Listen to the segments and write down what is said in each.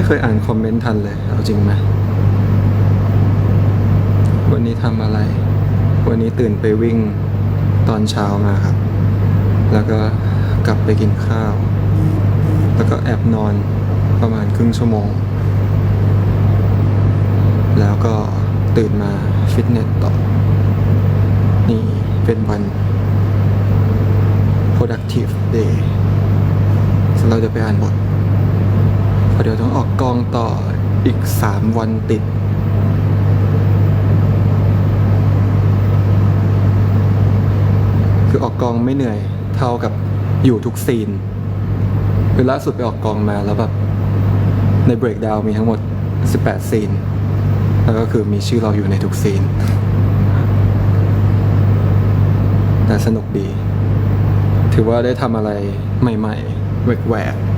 ไม่เคยอ่านคอมเมนต์ทันเลยเอาจริงไหมวันนี้ทำอะไร วันนี้ตื่นไปวิ่งตอนเช้ามาครับ แล้วก็กลับไปกินข้าว แล้วก็แอบนอนประมาณครึ่งชั่วโมง แล้วก็ตื่นมาฟิตเนสต่อ นี่เป็นวัน productive day เราจะไปอ่านบท เพราะเดี๋ยวต้องออกกองต่ออีก 3 วันติด คือออกกองไม่เหนื่อยเท่ากับอยู่ทุกซีน คือล่าสุดไปออกกองมาแล้วแบบในเบรกดาวมีทั้งหมด 18 ซีน แล้วก็คือมีชื่อเราอยู่ในทุกซีน แต่สนุกดี ถือว่าได้ทำอะไรใหม่ๆแหวกๆ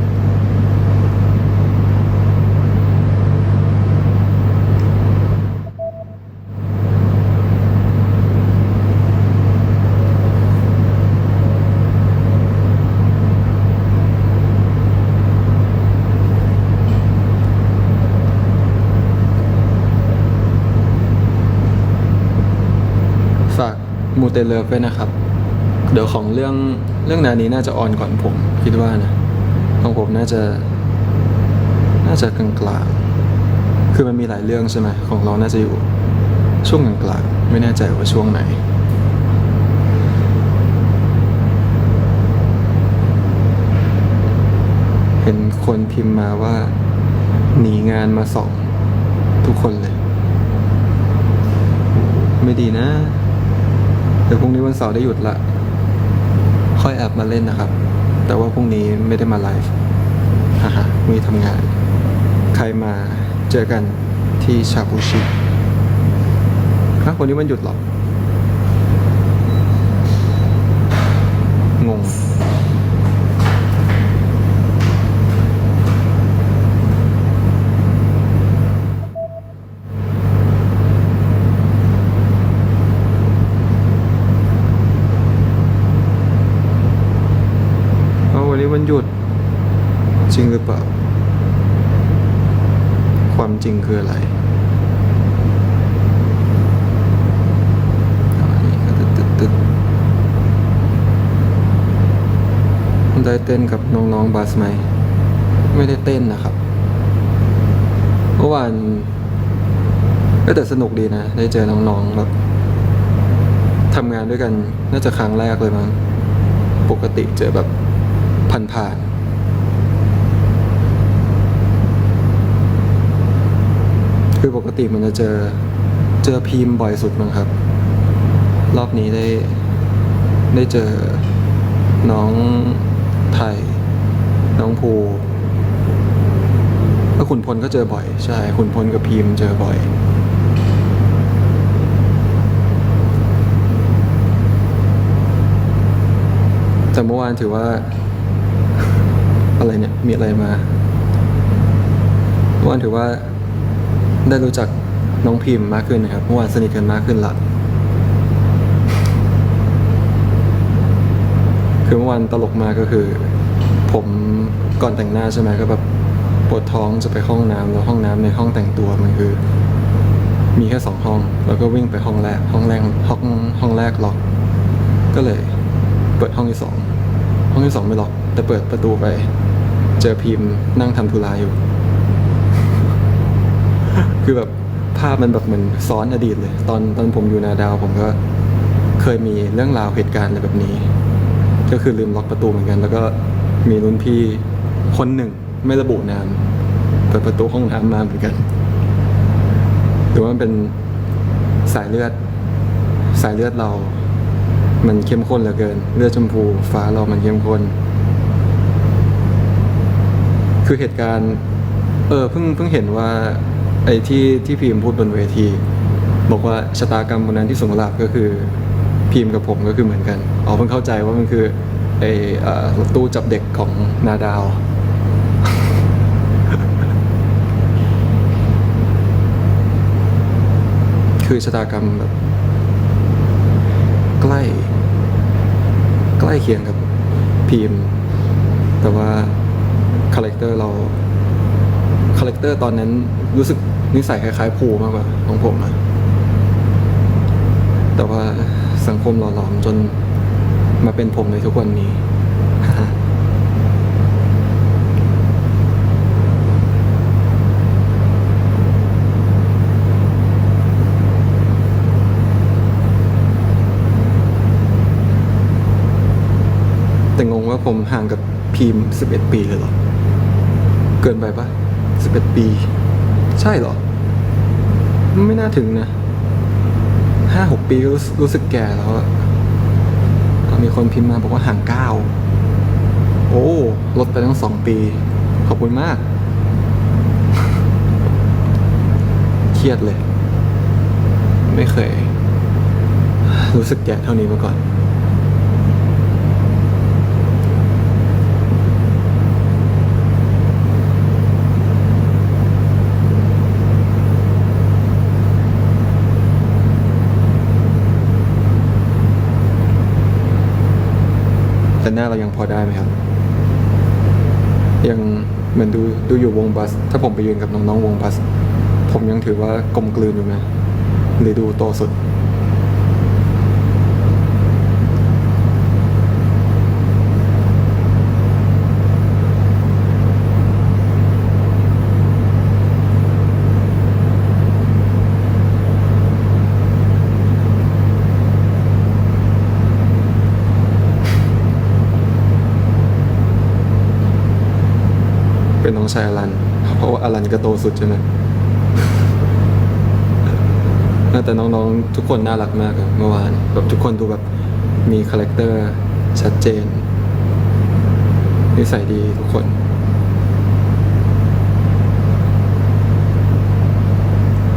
ฝากมู เตเลิฟไว้นะครับ เดี๋ยวของเรื่องเรื่องนานี้น่าจะออนก่อนผม คิดว่านะของผมน่าจะ น่าจะกลางๆคือมันมีหลายเรื่องใช่ไหมของเราน่าจะอยู่ช่วงกลางๆไม่แน่ใจว่าช่วงไหนเห็นคนพิมพ์มาว่า หนีงานมาสอง ทุกคนเลย ไม่ดีนะ ดี๋ยวพรุ่งนี้วันเสาร์ได้หยุดละ ค่อยแอบมาเล่นนะครับ แต่ว่าพรุ่งนี้ไม่ได้มาไลฟ์ฮ่าฮ่ามีทำงาน ใครมาเจอกันที่ชาบูชิฮะวันนี้วันหยุดหรอ งง เอาวันนี้วันหยุด จริงหรือเปล่า ความจริงคืออะไรติดติดตึ๊ดได้เต้นกับน้องๆบาสไหม ไม่ได้เต้นนะครับเมื่อวานก็แต่สนุกดีนะ ได้เจอน้องๆแบบทำงานด้วยกัน น่าจะครั้งแรกเลยมั้ง ปกติเจอแบบผ่านๆคือปก ติมันจะเจอเจอพิมพ์บ่อยสุดมั้งครับ รอบนี้ได้ได้เจอน้องไทย น้องภูแล้วขุนพลก็เจอบ่อย ใช่ขุนพลกับพิมพ์เจอบ่อยแต่เมื่อวานถือว่า อะไรเนี่ย มีอะไรมาเมื่อวานถือว่า ได้รู้จักน้องพิมพ์มากขึ้นนะครับเมื่อวานสนิทกันมากขึ้นละคือเมื่อวานตลกมากก็คือ ผมก่อนแต่งหน้าใช่ไหมก็แบบปวดท้องจะไปห้องน้ำแล้วห้องน้ำในห้องแต่งตัวมันคือ มีแค่สองห้อง แล้วก็วิ่งไปห้องแรกห้องแรกห้องห้องแรกล็อก ก็เลย เปิดห้องที่สองห้องที่สองไม่ล็อก แต่เปิดประตูไป เจอพิมพ์นั่งทำธุระอยู่ คือแบบภาพมันแบบเหมือนซ้อนอดีตเลย ตอนตอนผมอยู่นาดาวผมก็เคยมีเรื่องราวเหตุการณ์อะไรแบบนี้ ก็คือลืมล็อกประตูเหมือนกัน แล้วก็มีรุ่นพี่คนหนึ่งไม่ระบุนามเปิดประตูห้องน้ำมาเหมือนกันหรือว่ามันเป็นสายเลือด สายเลือดเรา มันเข้มข้นเหลือเกิน เลือดชมพูฟ้าเรามันเข้มข้น คือเหตุการณ์ เออเพิ่งเพิ่งเห็นว่า ไอ้ที่ที่พิมพูดบนเวที บอกว่าชะตากรรมคนนั้นที่สงขลาบก็คือพิมกับผมก็คือเหมือนกันอ๋อเพิ่งเข้าใจว่ามันคือไอ้อรถตู้จับเด็กของนาดาวคือชะตากรรมแบบใกล้ ใกล้เคียงกับพีม แต่ว่าคาแรคเตอร์เราาแรคเตอร์ตอนนั้นรู้สึกนิสัยคล้ายๆภูมากกว่าของผมอะแต่ว่าสังคมหล่อหลอมจนมาเป็นผมในทุกวันนี้ แต่งงว่าผมห่างกับพีม 11 ปีเลยเหรอ เกินไปปะ 11 ปี ใช่เหรอ ไม่น่าถึงนะห้าหกปีก็รู้สึกรู้สึกแก่แล้วอะอะมีคนพิมพ์มาบอกว่าห่างเก้าโอ้ลดไปตั้งสองปี ขอบคุณมาก เครียดเลย ไม่เคย รู้สึกแก่เท่านี้มาก่อน แต่หน้าเรายังพอได้ไหมครับ ยังเหมือนดูดูอยู่วงบัส ถ้าผมไปยืนกับน้องๆวงบัส ผมยังถือว่ากลมกลืนอยู่ไหมหรือดูโตสุด เป็นน้องชายอลัน เพราะว่าอลันก็โตสุดใช่ไหมแต่น้องๆ ทุกคนน่ารักมากเมื่อวานแบบทุกคนดูแบบมีคาแรคเตอร์ชัดเจนนิสัยดีทุกคน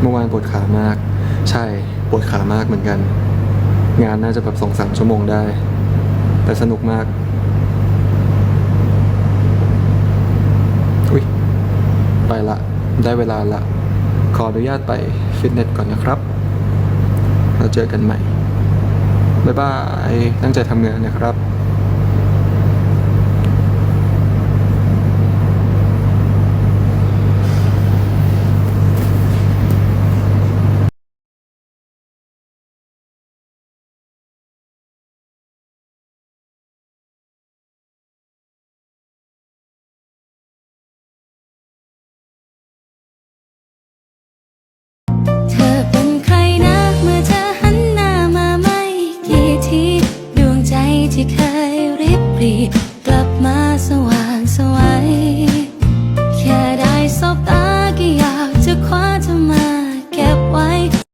เมื่อวานปวดขามาก ใช่ปวดขามากเหมือนกัน งานน่าจะแบบสองสามชั่วโมงได้ แต่สนุกมาก อุ้ยไปละ ได้เวลาละ ขออนุญาตไปฟิตเนสก่อนนะครับ เราเจอกันใหม่ บ๊ายบาย ตั้งใจทำงานนะครับ